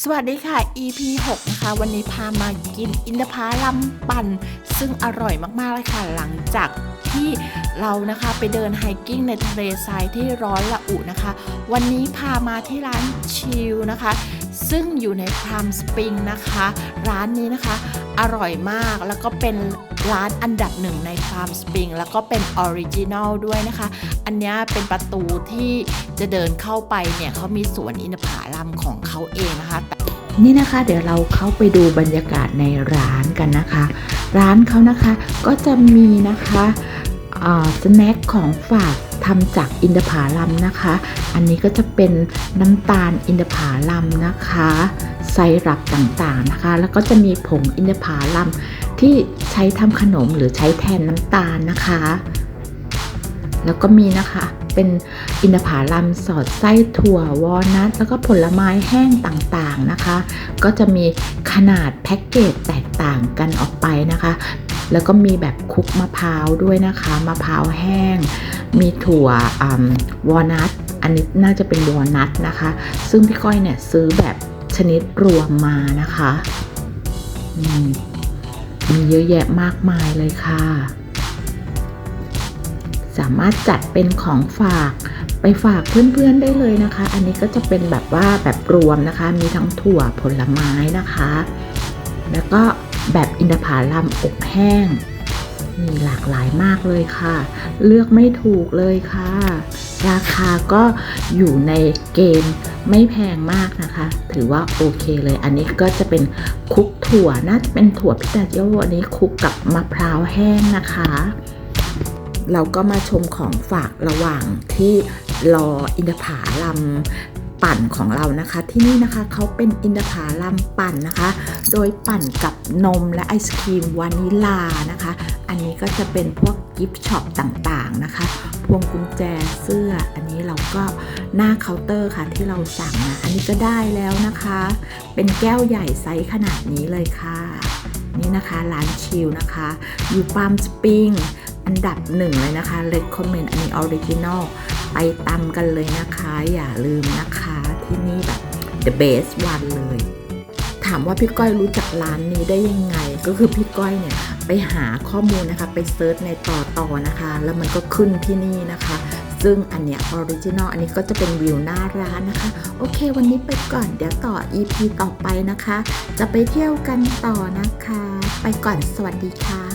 สวัสดีค่ะ EP 6 นะคะ วันนี้พามากินอินทผลัมปั่น ซึ่งอร่อยมากๆเลยค่ะ หลังจากที่เรานะคะไปเดินไฮกิ้งในทะเลทรายที่ร้อนละอุนะคะ วันนี้พามาที่ร้านชิลนะคะ ซึ่งอยู่ในพรามสปริงนะคะ ร้านนี้นะคะ อร่อยมากแล้วก็เป็นร้านอันดับหนึ่งในฟาร์มสปริงแล้วก็เป็นออริจินัลด้วยนะคะ อันนี้เป็นประตูที่จะเดินเข้าไปเนี่ยเขามีสวนอินทผลัมของเขาเองนะคะนี่นะคะเดี๋ยวเราเข้าไปดูบรรยากาศในร้านกันนะคะ ร้านเขานะคะก็จะมีนะคะสแน็คของฝาก ทำจากอินทผลัมนะคะ อันนี้ก็จะเป็นน้ำตาลอินทผลัมนะคะไซรัปต่างๆนะคะ แล้วก็จะมีผงอินทผลัมที่ใช้ทำขนมหรือใช้แทนน้ำตาลนะคะ แล้วก็มีนะคะเป็นอินทผลัมสอดไส้ถั่ววอลนัทแล้วก็ผลไม้แห้งต่างๆนะคะ ก็จะมีขนาดแพ็กเกจแตกต่างกันออกไปนะคะ แล้วก็มีแบบคุกมะพร้าวด้วยนะคะมะพร้าวแห้ง มีถั่ววอลนัทอันนี้น่าจะเป็นวอลนัทนะคะ ซึ่งพี่ก้อยเนี่ยซื้อแบบชนิดรวมมานะคะมีเยอะแยะมากมายเลยค่ะ สามารถจัดเป็นของฝากไปฝากเพื่อนๆได้เลยนะคะ อันนี้ก็จะเป็นแบบว่าแบบรวมนะคะ มีทั้งถั่วผลไม้นะคะ แล้วก็ แบบอินทผลัมอบแห้ง มีหลากหลายมากเลยค่ะ เลือกไม่ถูกเลยค่ะ ราคาก็อยู่ในเกณฑ์ไม่แพงมากนะคะ ถือว่าโอเคเลย อันนี้ก็จะเป็นคุกถั่วน่าจะเป็นถั่วพิตาโยอันนี้คุกกับมะพร้าวแห้งนะคะ เราก็มาชมของฝากระหว่างที่รออินทผลัม ปั่นของเรานะคะ ที่นี่นะคะเขาเป็นอินทผลัมปั่นนะคะ โดยปั่นกับนมและไอศครีมวานิลานะคะ อันนี้ก็จะเป็นพวกกิฟต์ช็อปต่างๆนะคะพวงกุญแจเสื้อ อันนี้เราก็หน้าเคาน์เตอร์ค่ะที่เราสั่งนะอันนี้ก็ได้แล้วนะคะ เป็นแก้วใหญ่ไซส์ขนาดนี้เลยค่ะ นี่นะคะร้านชิลนะคะ อยู่ปามสปริงอันดับหนึ่งเลยนะคะ recommend อันนี้ออริจินอลไปตามกันเลยนะคะ อย่าลืมนะคะ ที่นี่แบบ the best one เลย ถามว่าพี่ก้อยรู้จักร้านนี้ได้ยังไง ก็คือพี่ก้อยเนี่ยไปหาข้อมูลนะคะ ไปเซิร์ชในต่อต่อนะคะ แล้วมันก็ขึ้นที่นี่นะคะ ซึ่งอันเนี้ยออริจินอลอันนี้ก็จะเป็นวิวหน้าร้านนะคะ โอเค วันนี้ไปก่อน เดี๋ยวต่อ EP ต่อไปนะคะ จะไปเที่ยวกันต่อนะคะ ไปก่อนสวัสดีค่ะ